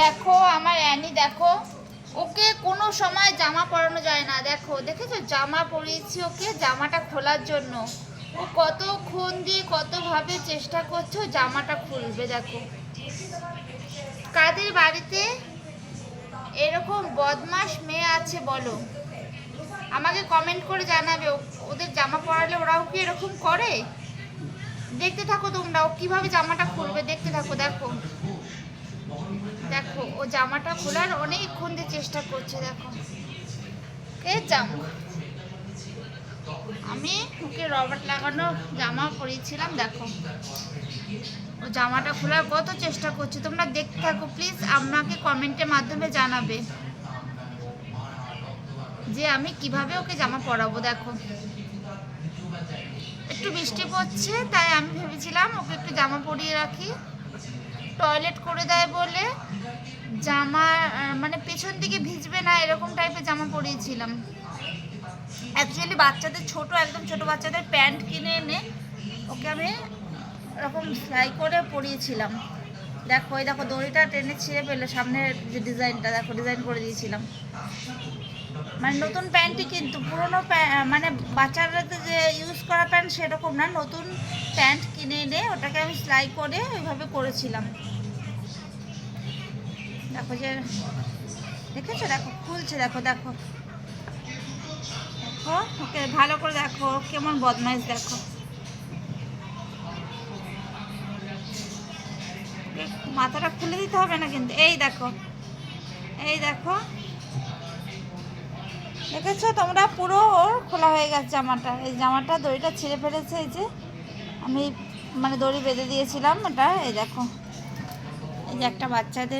দেখো, আমার অ্যানি, দেখো। ওকে কোনো সময় জামা পরানো যায় না, দেখো। দেখেছ? জামা পরিয়েছি ওকে জামাটা খোলার জন্য। ও কতক্ষণ দিয়ে কতভাবে চেষ্টা করছে জামাটা খুলবে, দেখো। কাদের বাড়িতে এরকম বদমাস মেয়ে আছে, বলো। আমাকে কমেন্ট করে জানাবে ওদের জামা পরালে ওরাও কি এরকম করে? দেখতে থাকো তোমরা, ও কীভাবে জামাটা খুলবে, দেখতে থাকো, দেখো। ও জামাটা খোলার অনেকক্ষণ দিয়ে চেষ্টা করছে, দেখো। কে জামা আমি ওকে রবার্ট লাগানো জামা পরিয়েছিলাম, দেখো। ও জামাটা খোলার কত চেষ্টা করছে, তোমরা দেখতে থাকো প্লিজ আমাকে কমেন্টের মাধ্যমে জানাবে যে আমি কীভাবে ওকে জামা পরাবো, দেখো। একটু বৃষ্টি পড়ছে, তাই আমি ভেবেছিলাম ওকে একটু জামা পরিয়ে রাখি। টয়লেট করে দেয় বলে। জামা মানে পেছন দিকে ভিজবে না, এরকম টাইপের জামা পরিয়েছিলাম। অ্যাকচুয়ালি বাচ্চাদের ছোট, একদম ছোট বাচ্চাদের প্যান্ট কিনে এনে ওকে আমি এরকম সেলাই করে পরিয়েছিলাম। দেখো ওই দেখো, দড়িটা টেনে ছিঁড়ে পেল সামনের যে ডিজাইনটা, দেখো, ডিজাইন করে দিয়েছিলাম। মানে নতুন প্যান্টই কিন্তু, পুরনো মানে বাচ্চারা যে ইউজ করা প্যান্ট সেরকম না, নতুন প্যান্ট কিনে এনে ওটাকে আমি সেলাই করে ওইভাবে করেছিলাম। দেখো যে, দেখেছ? দেখো, খুলছে, দেখো দেখো। দেখো, ওকে, ভালো করে দেখো, কেমন বদমাইশ, দেখো। মাথাটা খুলে দিতে হবে না কিন্তু? এই দেখো এই দেখো। দেখেছ? তোমরা পুরো ওর খোলা হয়ে গেছে জামাটা। এই জামাটা দড়িটা ছিঁড়ে ফেলেছে, এই যে। আমি মানে দড়ি বেঁধে দিয়েছিলাম এটা এই দেখো। এই যে একটা বাচ্চাদের